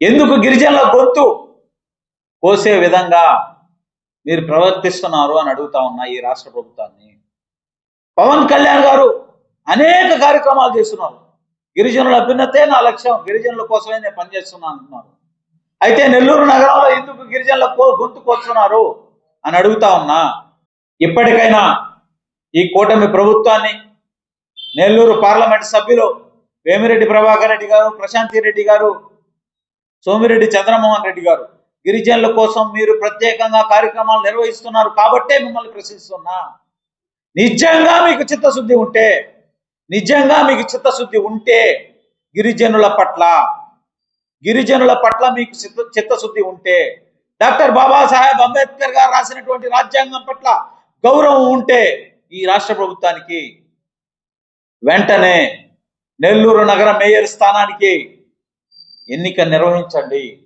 ఎందుకు గిరిజనుల గొంతు? కోసే విధంగా మీరు ప్రవర్తిస్తున్నారు అని అడుగుతా ఉన్నా ఈ రాష్ట్ర ప్రభుత్వాన్ని. పవన్ కళ్యాణ్ గారు అనేక కార్యక్రమాలు చేస్తున్నారు. గిరిజనుల అభ్యున్నతే నా లక్ష్యం గిరిజనుల కోసమే నేను పనిచేస్తున్నాను అంటున్నారు. అయితే నెల్లూరు నగరంలో ఎందుకు గిరిజనుల కో- గొంతు కోస్తున్నారు అని అడుగుతా ఉన్నా ఇప్పటికైనా ఈ కూటమి ప్రభుత్వాన్ని నెల్లూరు పార్లమెంట్ సభ్యులు వేమిరెడ్డి ప్రభాకర్ రెడ్డి గారు ప్రశాంతి రెడ్డి గారు సోమిరెడ్డి చంద్రమోహన్ రెడ్డి గారు గిరిజనుల కోసం మీరు ప్రత్యేకంగా కార్యక్రమాలు నిర్వహిస్తున్నారు కాబట్టే మిమ్మల్ని ప్రశ్నిస్తున్నా. నిజంగా మీకు చిత్తశుద్ధి ఉంటే నిజంగా మీకు చిత్తశుద్ధి ఉంటే గిరిజనుల పట్ల గిరిజనుల పట్ల మీకు చిత్త చిత్తశుద్ధి ఉంటే డాక్టర్ బాబాసాహెబ్ అంబేద్కర్ గారు రాసినటువంటి రాజ్యాంగం పట్ల గౌరవం ఉంటే ఈ రాష్ట్ర ప్రభుత్వానికి వెంటనే నెల్లూరు నగర మేయర్ స్థానానికి ఎన్నిక నిర్వహించండి.